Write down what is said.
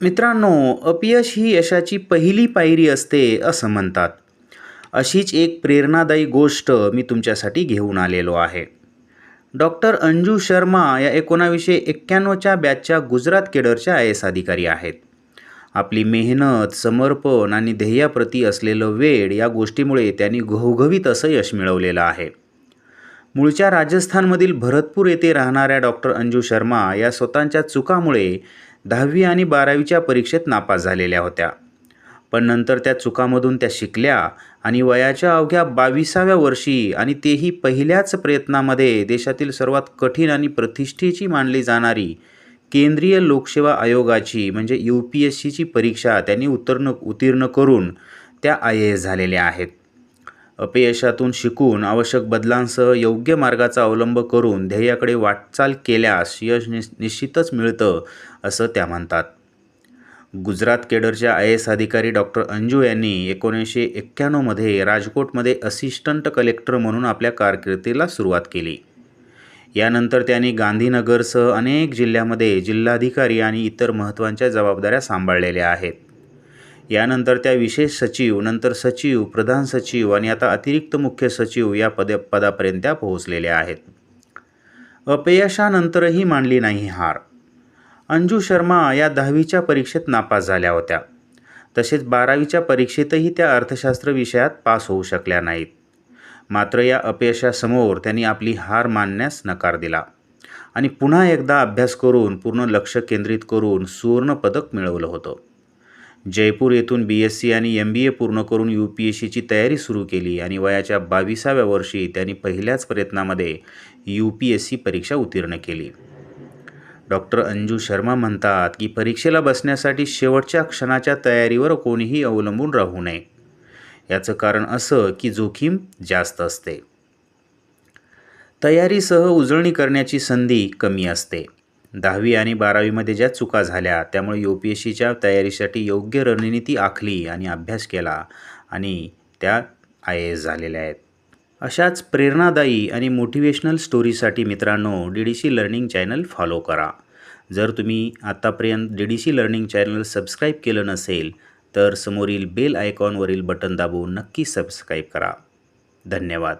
मित्रांनो अपयश ही यशाची पहिली पायरी असते असं म्हणतात. अशीच एक प्रेरणादायी गोष्ट मी तुमच्यासाठी घेऊन आलेलो आहे. डॉक्टर अंजू शर्मा या एकोणावीसशे एक्क्याण्णवच्या बॅचच्या गुजरात केडरच्या आय एस अधिकारी आहेत. आपली मेहनत समर्पण आणि ध्येयाप्रती असलेलं वेळ या गोष्टीमुळे त्यांनी घवघवीत असं यश मिळवलेलं आहे. मूळच्या राजस्थानमधील भरतपूर येथे राहणाऱ्या डॉक्टर अंजू शर्मा या स्वतःच्या चुकामुळे दहावी आणि बारावीच्या परीक्षेत नापास झालेल्या होत्या. पण नंतर त्या चुकामधून त्या शिकल्या आणि वयाच्या अवघ्या बावीसाव्या वर्षी आणि तेही पहिल्याच प्रयत्नामध्ये देशातील सर्वात कठीण आणि प्रतिष्ठेची मानली जाणारी केंद्रीय लोकसेवा आयोगाची म्हणजे यू पी एस सीची परीक्षा त्यांनी उत्तीर्ण उत्तीर्ण करून त्या आय ए एस झालेल्या आहेत. अपयशातून शिकून आवश्यक बदलांसह योग्य मार्गाचा अवलंब करून ध्येयाकडे वाटचाल केल्यास यश निश निश्चितच मिळतं असं त्या म्हणतात. गुजरात केडरच्या आय एस अधिकारी डॉक्टर अंजू यांनी एकोणीसशे एक्क्याण्णवमध्ये राजकोटमध्ये असिस्टंट कलेक्टर म्हणून आपल्या कारकिर्दीला सुरुवात केली. यानंतर त्यांनी गांधीनगरसह अनेक जिल्ह्यामध्ये जिल्हाधिकारी आणि इतर महत्त्वाच्या जबाबदाऱ्या सांभाळलेल्या आहेत. यानंतर त्या विशेष सचिव नंतर सचिव प्रधान सचिव आणि आता अतिरिक्त मुख्य सचिव या पद पदापर्यंत त्या पोहोचलेल्या आहेत. अपयशानंतरही मानली नाही हार. अंजू शर्मा या दहावीच्या परीक्षेत नापास झाल्या होत्या. तसेच बारावीच्या परीक्षेतही त्या अर्थशास्त्र विषयात पास होऊ शकल्या नाहीत. मात्र या अपयशासमोर त्यांनी आपली हार मानण्यास नकार दिला. आणि पुन्हा एकदा अभ्यास करून पूर्ण लक्ष केंद्रित करून सुवर्णपदक मिळवलं होतं. जयपूर येथून बी एस सी आणि एम बी ए पूर्ण करून यू पी एस सीची तयारी सुरू केली आणि वयाच्या बावीसाव्या वर्षी त्यांनी पहिल्याच प्रयत्नामध्ये यू पी एस सी परीक्षा उत्तीर्ण केली. डॉक्टर अंजू शर्मा म्हणतात की परीक्षेला बसण्यासाठी शेवटच्या क्षणाच्या तयारीवर कोणीही अवलंबून राहू नये. याचं कारण असं की जोखीम जास्त असते. तयारीसह उजळणी करण्याची संधी कमी असते. दहावी आणि बारावीमध्ये ज्या चुका झाल्या त्यामुळे यू पी एस सीच्या तयारीसाठी योग्य रणनीती आखली आणि अभ्यास केला आणि त्या आय ए एस झालेल्या आहेत. अशाच प्रेरणादायी आणि मोटिवेशनल स्टोरीसाठी मित्रांनो D D C learning channel follow करा. जर तुम्ही आत्तापर्यंत D D C learning channel subscribe केलं नसेल तर समोरील बेल आयकॉनवरील बटन दाबून नक्की सबस्क्राईब करा. धन्यवाद.